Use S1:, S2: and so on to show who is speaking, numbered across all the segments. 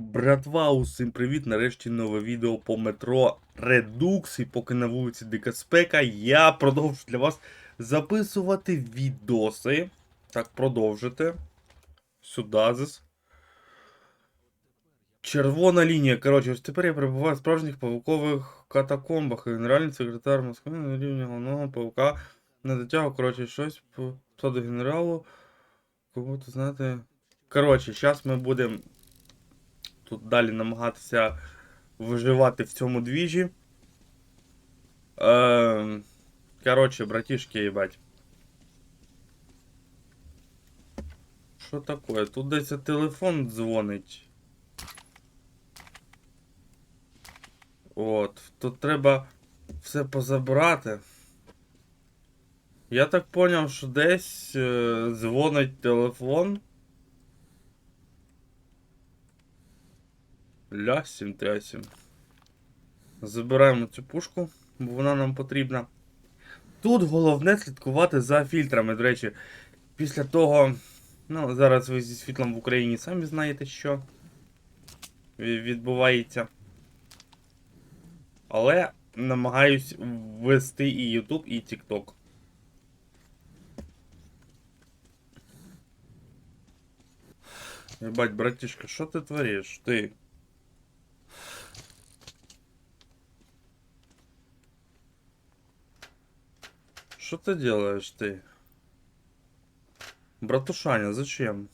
S1: Братва, усім привіт! Нарешті нове відео по метро Redux. І поки на вулиці Дика Спека, я продовжу для вас записувати відоси. Так, продовжите. Сюди. Червона лінія. Коротше, ось тепер я перебуваю в справжніх павукових катакомбах. Генеральний секретар Москви на рівні головного павука не дотягав. Коротше, щось по посаду генералу. Кого-то знати. Коротше, зараз ми будемо тут далі намагатися виживати в цьому двіжі. Е, коротше, братішки, їбать. Що таке? Тут десь телефон дзвонить. От, тут треба все позабрати. Я так поняв, що десь е, дзвонить телефон. Лясім трясім. Забираємо цю пушку, бо вона нам потрібна. Тут головне слідкувати за фільтрами. До речі, після того. Ну, зараз ви зі світлом в Україні самі знаєте, що відбувається. Але намагаюсь ввести і YouTube, і TikTok. Ебать, братишка, що ти твориш? Ти. Что ты делаешь ты? Братушаня, зачем?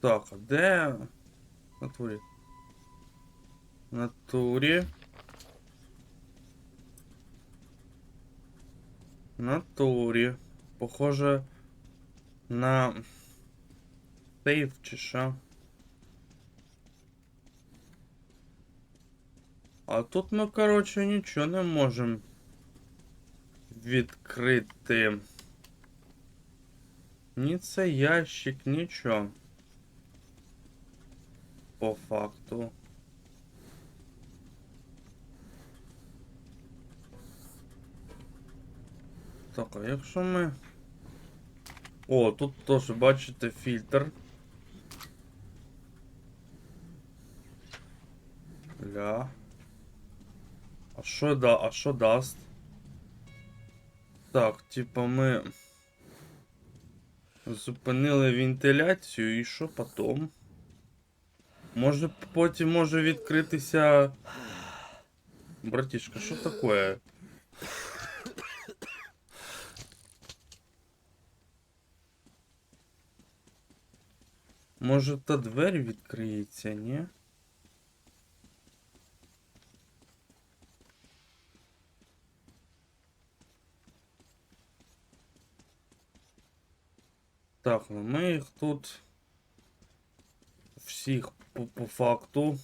S1: Так, а де? Натурі. Натурі. Натурі. Похоже на сейф чи що. А тут ми, коротше, нічого не можемо відкрити. Ні це ящик, нічого. По факту. Так, а якщо ми. О, тут теж бачите фільтр. Ля. А що да, а що дасть? Так, типа ми зупинили вентиляцію і що потім? Може потім може відкритися. Братішка, що таке? Може та двері відкриється, ні? Так, ну ми їх тут всіх по, по факту.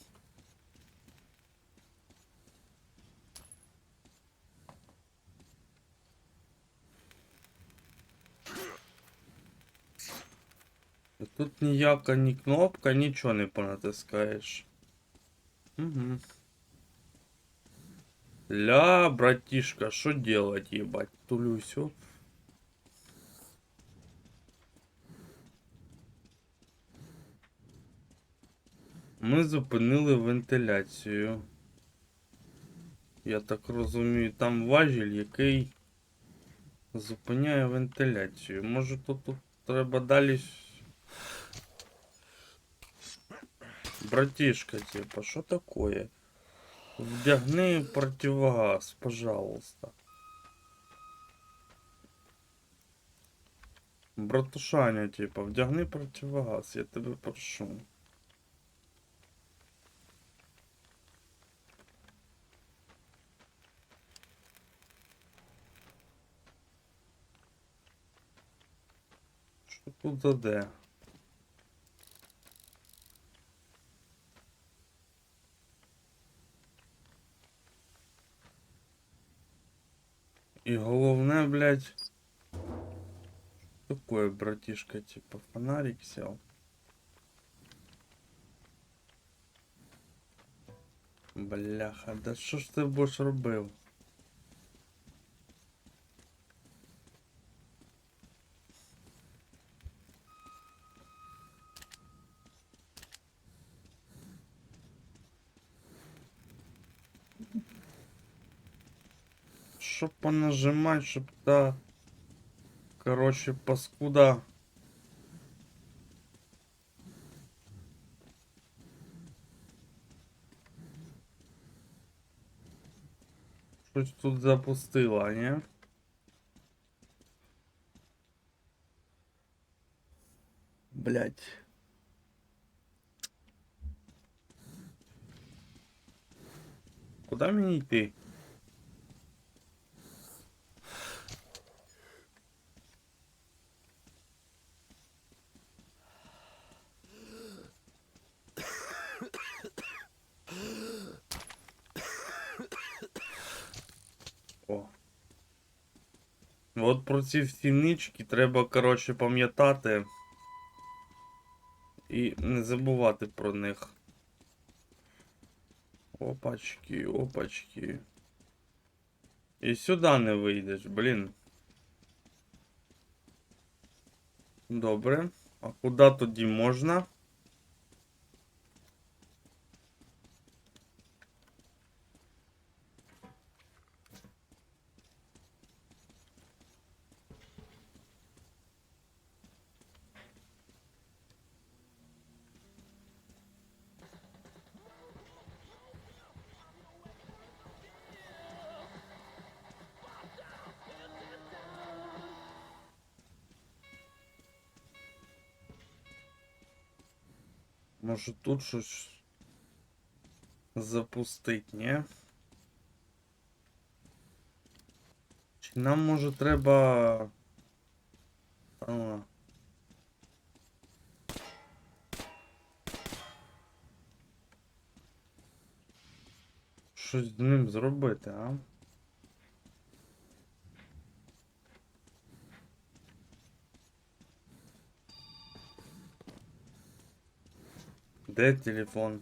S1: Тут ніяка ні кнопка, нічого не понатискаєш. Угу. Ля, братишка, що делать, ебать? Тулюсю. Ми зупинили вентиляцію. Я так розумію, там важіль, який зупиняє вентиляцію. Може тут, тут треба далі. Братишка, типа, що такое? Вдягни противогаз, пожалуйста. Братушаня, типа, вдягни противогаз, я тебе прошу. Тут за де? І блядь. Такое, братишка, типа фонарик сел? Бляха, да що ж ти будеш робив? Що понажимать, щоб та. Короче, паскуда. Щось тут запустила, не? Блять. Куда мені йти? От про ці всі нички треба, коротше, пам'ятати. І не забувати про них. Опачки, опачки. І сюди не вийдеш, блін. Добре. А куди тоді можна? Може тут щось запустить, ні? Чи нам може треба. А. Щось з ним зробити, а? Де телефон?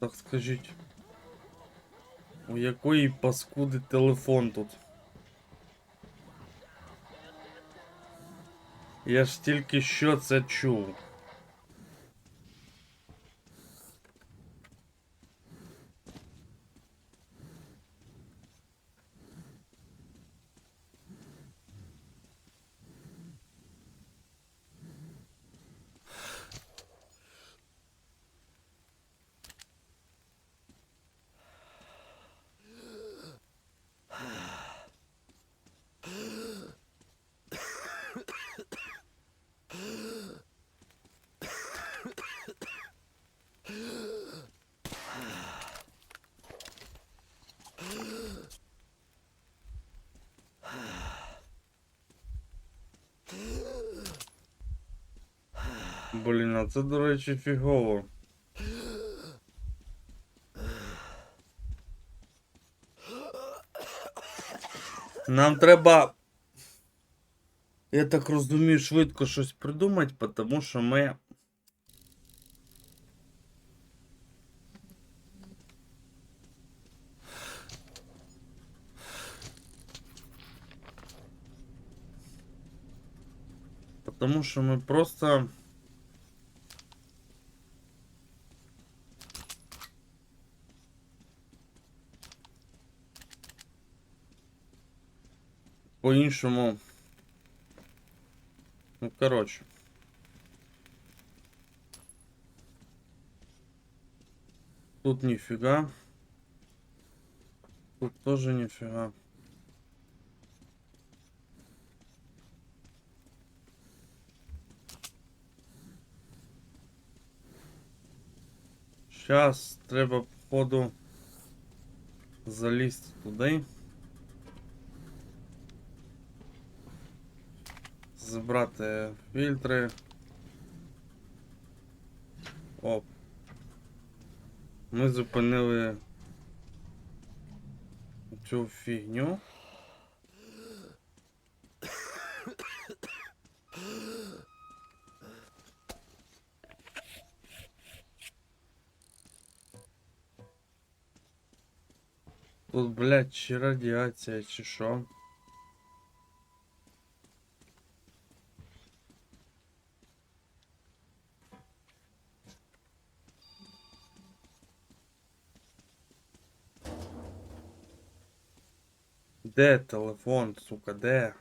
S1: Так скажіть. У якої паскуди телефон тут? Я ж тільки що це чув. Блін, а це, до речі, фігово. Нам треба. Я так розумію, швидко щось придумати, тому що ми. Потому що ми просто. По-іншому. Ну, коротше. Тут нифига. Тут тоже нифига. Сейчас треба, походу, залізти туди. Забрати фільтри. Оп. Ми зупинили цю фігню. Тут, блядь, чи радіація, чи що? Де телефон, сука, де?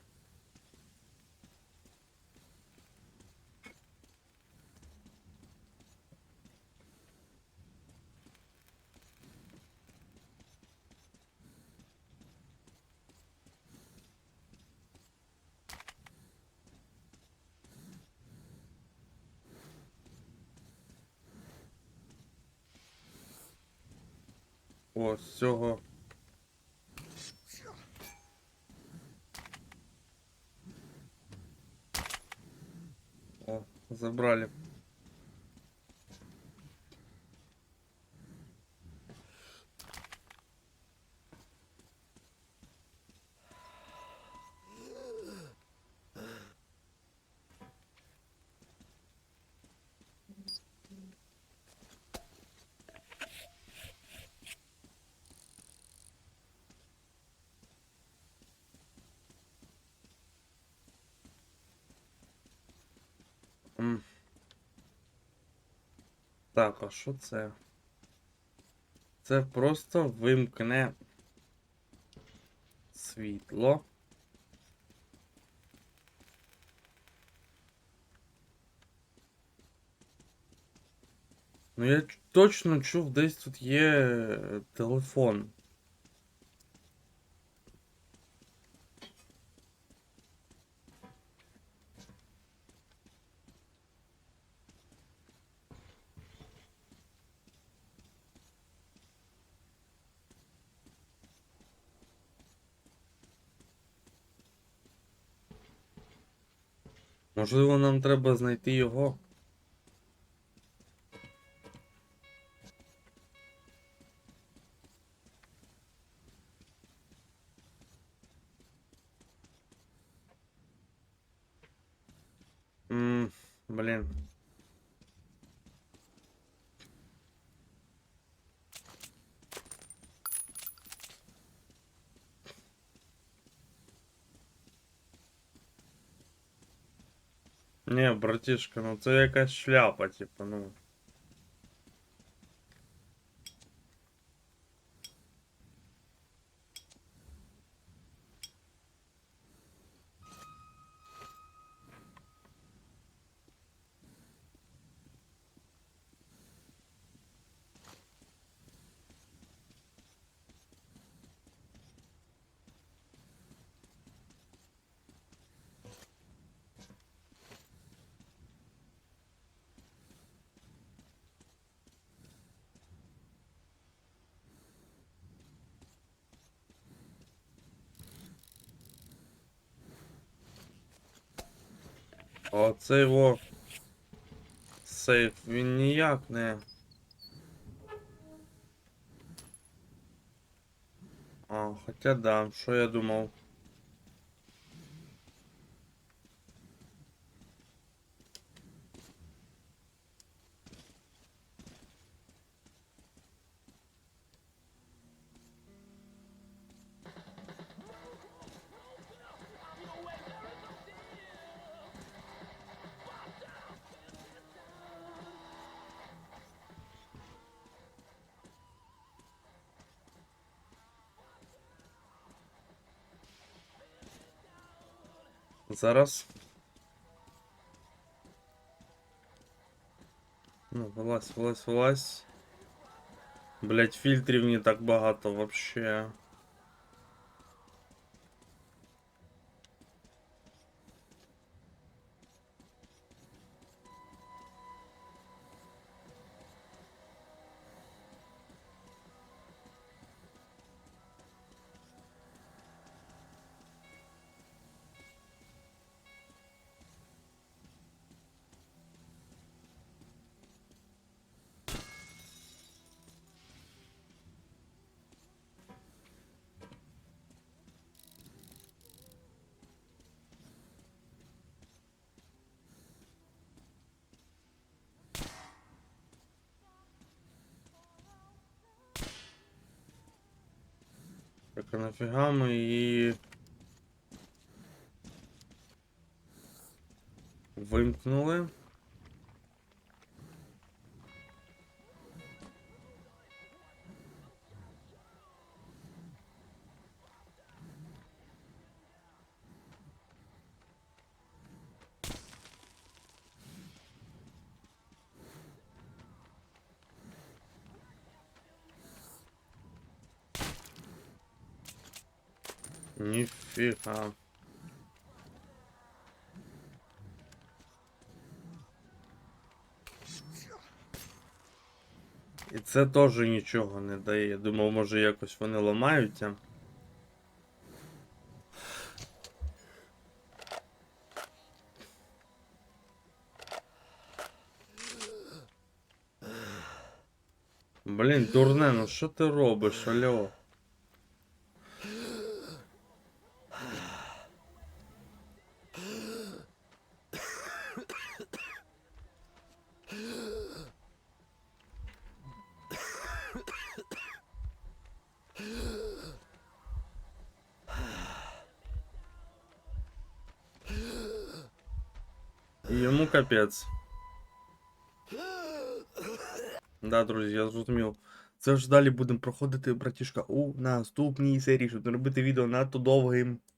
S1: О, з. О, забрали. Так, а що це? Це просто вимкне світло. Ну я точно чув, десь тут є е, телефон. Можливо, нам треба знайти його. Не, братишка, ну це якась шляпа, типа, ну. А Оце його сейф, він ніяк не. А, хоча да, що я думав. Зараз. Ну, вилазь, вилазь, вилазь. Блять, фільтрів не так багато вообще. Так, а нафіга ми її вимкнули? Ніфіга. І це теж нічого не дає. Я думав, може якось вони ламаються. Блін, дурне, ну що ти робиш, алло? Капець. Да, друзі, я зрозумів. Це ж далі будемо проходити, братішка, у наступній серії, щоб не робити відео надто довгим.